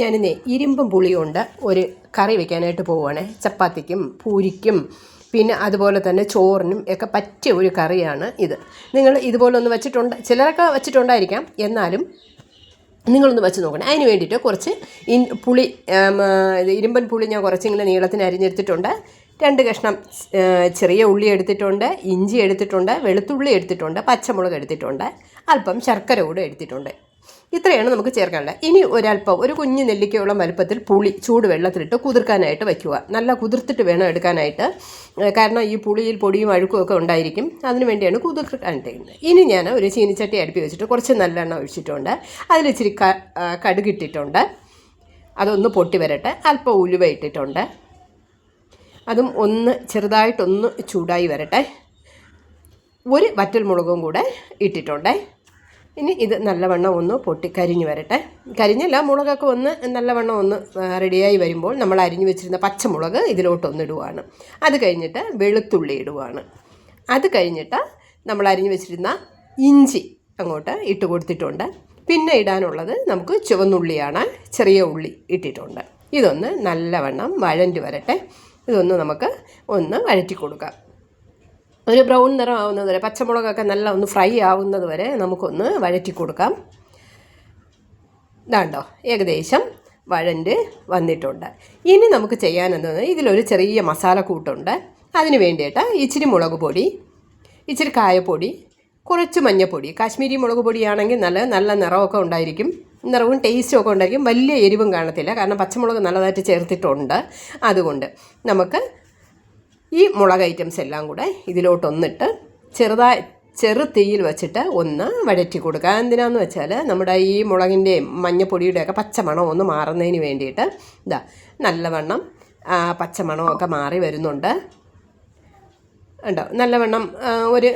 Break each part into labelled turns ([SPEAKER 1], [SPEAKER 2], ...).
[SPEAKER 1] ഞാനിന്നേ ഇരുമ്പും പുളിയും ഒരു കറി വെക്കാനായിട്ട് പോവുകയാണ് ചപ്പാത്തിക്കും പൂരിക്കും പിന്നെ അതുപോലെ തന്നെ ചോറിനും ഒക്കെ പറ്റിയ ഒരു കറിയാണ് ഇത്. നിങ്ങൾ ഇതുപോലെ ഒന്ന് വെച്ചിട്ടുണ്ട് ചിലരൊക്കെ വെച്ചിട്ടുണ്ടായിരിക്കാം. എന്നാലും നിങ്ങളൊന്ന് വെച്ച് നോക്കണം. അതിന് വേണ്ടിയിട്ട് കുറച്ച് ഇൻ പുളി ഇരുമ്പൻ പുളി ഞാൻ കുറച്ചെങ്കിലും നീളത്തിന് അരിഞ്ഞെടുത്തിട്ടുണ്ട്. രണ്ട് കഷ്ണം ചെറിയ ഉള്ളി എടുത്തിട്ടുണ്ട് ഇഞ്ചി എടുത്തിട്ടുണ്ട് വെളുത്തുള്ളി എടുത്തിട്ടുണ്ട് പച്ചമുളക് എടുത്തിട്ടുണ്ട് അല്പം ശർക്കര കൂടെ എടുത്തിട്ടുണ്ട്. ഇത്രയാണ് നമുക്ക് ചേർക്കാനുള്ളത് ഇനി ഒരല്പം ഒരു കുഞ്ഞു നെല്ലിക്കയോളം വലുപ്പത്തിൽ പുളി ചൂട് വെള്ളത്തിലിട്ട് കുതിർക്കാനായിട്ട് വയ്ക്കുക നല്ല കുതിർത്തിട്ട് വേണം എടുക്കാനായിട്ട്. കാരണം ഈ പുളിയിൽ പൊടിയും അഴുക്കും ഒക്കെ ഉണ്ടായിരിക്കും. അതിന് വേണ്ടിയാണ് കുതിർക്കാനായിട്ട് ഇനി ഞാൻ ഒരു ചീനിച്ചട്ടി അടുപ്പി വെച്ചിട്ട് കുറച്ച് നല്ലെണ്ണ ഒഴിച്ചിട്ടുണ്ട്. അതിലിച്ചിരി ക കടുകിട്ടിട്ടുണ്ട് അതൊന്ന് പൊട്ടി വരട്ടെ. അല്പം ഉലുവ ഇട്ടിട്ടുണ്ട്. അതും ഒന്ന് ചെറുതായിട്ടൊന്ന് ചൂടായി വരട്ടെ. ഒരു വറ്റൽ മുളകും കൂടെ ഇട്ടിട്ടുണ്ട്. ഇനി ഇത് നല്ലവണ്ണം ഒന്ന് പൊട്ടി കരിഞ്ഞു വരട്ടെ. കരിഞ്ഞല്ല മുളകൊക്കെ ഒന്ന് നല്ലവണ്ണം ഒന്ന് റെഡിയായി വരുമ്പോൾ നമ്മൾ അരിഞ്ഞു വെച്ചിരുന്ന പച്ചമുളക് ഇതിലോട്ടൊന്ന് ഇടുവാണ് അത് കഴിഞ്ഞിട്ട് വെളുത്തുള്ളി ഇടുവാണ്. അത് കഴിഞ്ഞിട്ട് നമ്മൾ അരിഞ്ഞു വെച്ചിരുന്ന ഇഞ്ചി അങ്ങോട്ട് ഇട്ട് കൊടുത്തിട്ടുണ്ട്. പിന്നെ ഇടാനുള്ളത് നമുക്ക് ചുവന്നുള്ളിയാണ് ചെറിയ ഉള്ളി ഇട്ടിട്ടുണ്ട്. ഇതൊന്ന് നല്ലവണ്ണം വഴണ്ടി വരട്ടെ. ഇതൊന്ന് നമുക്ക് ഒന്ന് വഴറ്റി കൊടുക്കാം. ഒരു ബ്രൗൺ നിറം ആവുന്നത് വരെ പച്ചമുളകൊക്കെ നല്ല ഒന്ന് ഫ്രൈ ആവുന്നത് വരെ നമുക്കൊന്ന് വഴറ്റി കൊടുക്കാം ഇതാണ്ടോ ഏകദേശം വഴണ്ട് വന്നിട്ടുണ്ട്. ഇനി നമുക്ക് ചെയ്യാനെന്നത് ഇതിലൊരു ചെറിയ മസാല കൂട്ടുണ്ട് അതിന് വേണ്ടിയിട്ട് ഇച്ചിരി മുളക് പൊടി ഇച്ചിരി കായപ്പൊടി കുറച്ച് മഞ്ഞൾപ്പൊടി കാശ്മീരി മുളക് പൊടിയാണെങ്കിൽ നല്ല നല്ല നിറമൊക്കെ ഉണ്ടായിരിക്കും. നിറവും ടേസ്റ്റും ഒക്കെ ഉണ്ടായിരിക്കും. വലിയ എരിവും കാണത്തില്ല കാരണം പച്ചമുളക് നല്ലതായിട്ട് ചേർത്തിട്ടുണ്ട്. അതുകൊണ്ട് നമുക്ക് ഈ മുളക് ഐറ്റംസ് എല്ലാം കൂടെ ഇതിലോട്ടൊന്നിട്ട് ചെറുതായി ചെറു തീയിൽ വെച്ചിട്ട് ഒന്ന് വഴറ്റി കൊടുക്കുക. എന്തിനാന്ന് വെച്ചാൽ നമ്മുടെ ഈ മുളകിന്റെയും മഞ്ഞപ്പൊടിയുടെയൊക്കെ പച്ചമണം ഒന്ന് മാറുന്നതിന് വേണ്ടിയിട്ട് ഇതാ നല്ലവണ്ണം പച്ചമണം പച്ചമണമൊക്കെ മാറി വരുന്നുണ്ട്. ഉണ്ടോ നല്ലവണ്ണം ഒരു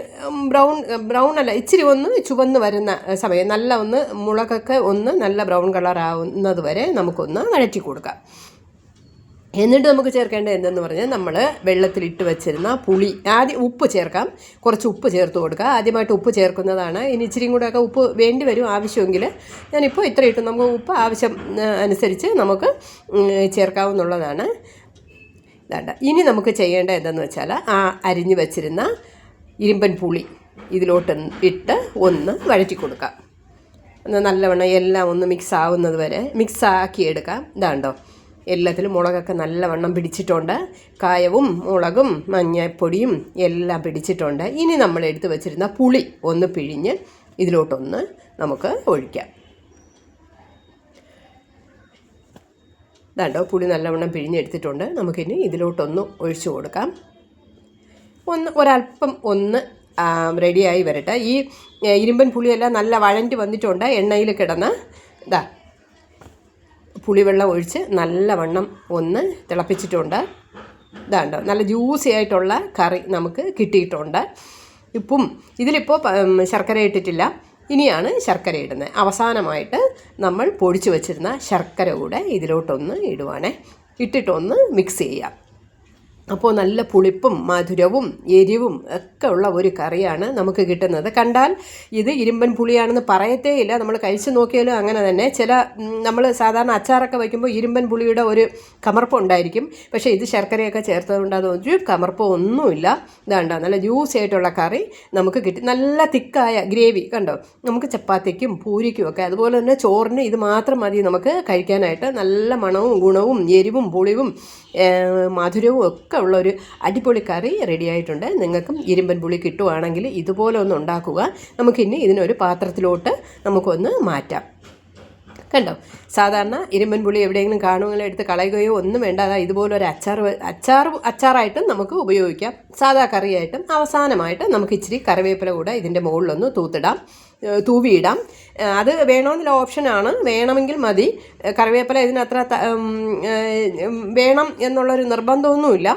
[SPEAKER 1] ബ്രൗൺ ബ്രൗൺ അല്ല ഇച്ചിരി ഒന്ന് ചുവന്ന് വരുന്ന സമയം നല്ല ഒന്ന് മുളകൊക്കെ ഒന്ന് നല്ല ബ്രൗൺ കളർ ആവുന്നത് വരെ നമുക്കൊന്ന് വഴറ്റി കൊടുക്കാം. എന്നിട്ട് നമുക്ക് ചേർക്കേണ്ടത് എന്തെന്ന് പറഞ്ഞാൽ നമ്മൾ വെള്ളത്തിലിട്ട് വെച്ചിരുന്ന പുളി. ആദ്യം ഉപ്പ് ചേർക്കാം. കുറച്ച് ഉപ്പ് ചേർത്ത് കൊടുക്കുക. ആദ്യമായിട്ട് ഉപ്പ് ചേർക്കുന്നതാണ്. ഇനി ഇച്ചിരിയും കൂടെയൊക്കെ ഉപ്പ് വേണ്ടി വരും ആവശ്യമെങ്കിൽ. ഞാനിപ്പോൾ ഇത്ര ഇട്ടു. നമുക്ക് ഉപ്പ് ആവശ്യം അനുസരിച്ച് നമുക്ക് ചേർക്കാവുന്നുള്ളതാണ് ഇതാണ്ട. ഇനി നമുക്ക് ചെയ്യേണ്ട എന്തെന്ന് വെച്ചാൽ ആ അരിഞ്ഞു വെച്ചിരുന്ന ഇരുമ്പൻ പുളി ഇതിലോട്ട് ഇട്ട് ഒന്ന് വഴറ്റി കൊടുക്കാം. നല്ലവണ്ണം എല്ലാം ഒന്ന് മിക്സ് ആവുന്നത് വരെ മിക്സ് ആക്കി എടുക്കാം. ഇതാണ്ടോ? എല്ലാത്തിലും മുളകൊക്കെ നല്ലവണ്ണം പിടിച്ചിട്ടുണ്ട്. കായവും മുളകും മഞ്ഞപ്പൊടിയും എല്ലാം പിടിച്ചിട്ടുണ്ട്. ഇനി നമ്മൾ എടുത്ത് വെച്ചിരുന്ന പുളി ഒന്ന് പിഴിഞ്ഞ് ഇതിലോട്ടൊന്ന് നമുക്ക് ഒഴിക്കാം. ഇതാണ്ടോ പുളി നല്ലവണ്ണം പിഴിഞ്ഞെടുത്തിട്ടുണ്ട്. നമുക്കിനി ഇതിലോട്ടൊന്ന് ഒഴിച്ചു കൊടുക്കാം. ഒന്ന് ഒരല്പം ഒന്ന് റെഡിയായി വരട്ടെ. ഈ ഇരുമ്പൻ പുളിയെല്ലാം നല്ല വഴണ്ടി വന്നിട്ടുണ്ട്. എണ്ണയിൽ കിടന്ന്. ഇതാ പുളിവെള്ളം ഒഴിച്ച് നല്ലവണ്ണം ഒന്ന് തിളപ്പിച്ചിട്ടുണ്ട്. ഇതാണ്ടോ നല്ല ജ്യൂസി ആയിട്ടുള്ള കറി നമുക്ക് കിട്ടിയിട്ടുണ്ട്. ഇപ്പം ഇതിലിപ്പോൾ ശർക്കര ഇട്ടിട്ടില്ല. ഇനിയാണ് ശർക്കര ഇടുന്നത്. അവസാനമായിട്ട് നമ്മൾ പൊടിച്ചു വച്ചിരുന്ന ശർക്കര കൂടെ ഇതിലോട്ടൊന്ന് ഇടുവാണേ. ഇട്ടിട്ടൊന്ന് മിക്സ് ചെയ്യാം. അപ്പോൾ നല്ല പുളിപ്പും മധുരവും എരിവും ഒക്കെ ഉള്ള ഒരു കറിയാണ് നമുക്ക് കിട്ടുന്നത്. കണ്ടാൽ ഇത് ഇരുമ്പൻ പുളിയാണെന്ന് പറയത്തേ ഇല്ല. നമ്മൾ കഴിച്ചു നോക്കിയാലും അങ്ങനെ തന്നെ. ചില നമ്മൾ സാധാരണ അച്ചാറൊക്കെ വയ്ക്കുമ്പോൾ ഇരുമ്പൻ പുളിയുടെ ഒരു കമർപ്പുണ്ടായിരിക്കും പക്ഷേ ഇത് ശർക്കരയൊക്കെ ചേർത്തതുകൊണ്ട് അത് ഒരു കമർപ്പോ ഒന്നുമില്ല. ഇതാണ്ട നല്ല ജ്യൂസ് ആയിട്ടുള്ള കറി നമുക്ക് കിട്ടി. നല്ല തിക്കായ ഗ്രേവി കണ്ടോ? നമുക്ക് ചപ്പാത്തിക്കും പൂരിക്കും ഒക്കെ. അതുപോലെ തന്നെ ചോറിന് ഇത് മാത്രം മതി നമുക്ക് കഴിക്കാനായിട്ട്. നല്ല മണവും ഗുണവും എരിവും പുളിവും മധുരവും ഒക്കെ ഉള്ള ഒരു അടിപൊളി കറി റെഡി ആയിട്ടുണ്ട്. നിങ്ങൾക്കും ഇരുമ്പൻ പുളി കിട്ടുവാണെങ്കിൽ ഇതുപോലെ ഒന്ന് ഉണ്ടാക്കുക. നമുക്കിനി ഇതിനൊരു പാത്രത്തിലോട്ട് നമുക്കൊന്ന് മാറ്റാം. കണ്ടോ? സാധാരണ ഇരുമ്പൻ പുളി എവിടെയെങ്കിലും കാണുമെങ്കിലും എടുത്ത് കളയുകയോ ഒന്നും വേണ്ട. അതാ ഇതുപോലെ ഒരു അച്ചാർ അച്ചാർ അച്ചാറായിട്ടും നമുക്ക് ഉപയോഗിക്കാം. സാധാ കറിയായിട്ടും അവസാനമായിട്ട് നമുക്ക് ഇച്ചിരി കറിവേപ്പില കൂടെ ഇതിന്റെ മുകളിലൊന്ന് തൂത്തിടാം തൂവിയിടാം. അത് വേണമെന്നുള്ള ഓപ്ഷനാണ്. വേണമെങ്കിൽ മതി. കറിവേപ്പില ഇതിനത്ര വേണം എന്നുള്ളൊരു നിർബന്ധമൊന്നുമില്ല.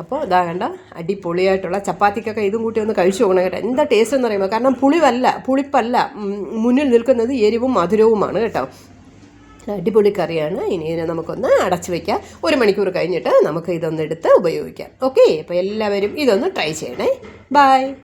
[SPEAKER 1] അപ്പോൾ ഇതാ കണ്ട അടിപൊളിയായിട്ടുള്ള ചപ്പാത്തിക്കൊക്കെ ഇതും കൂട്ടി ഒന്ന് കഴിച്ചു പോകണം കേട്ടോ. എന്താ ടേസ്റ്റ് എന്ന് പറയുമ്പോൾ കാരണം പുളിവല്ല പുളിപ്പല്ല മുന്നിൽ നിൽക്കുന്നത് എരിവും മധുരവുമാണ് കേട്ടോ. അടിപൊളി കറിയാണ്. ഇനി ഇതിനെ നമുക്കൊന്ന് അടച്ചു വയ്ക്കാം ഒരു മണിക്കൂർ കഴിഞ്ഞിട്ട് നമുക്ക് ഇതൊന്ന് എടുത്ത് ഉപയോഗിക്കാം. ഓക്കെ അപ്പോൾ എല്ലാവരും ഇതൊന്ന് ട്രൈ ചെയ്യണേ. ബൈ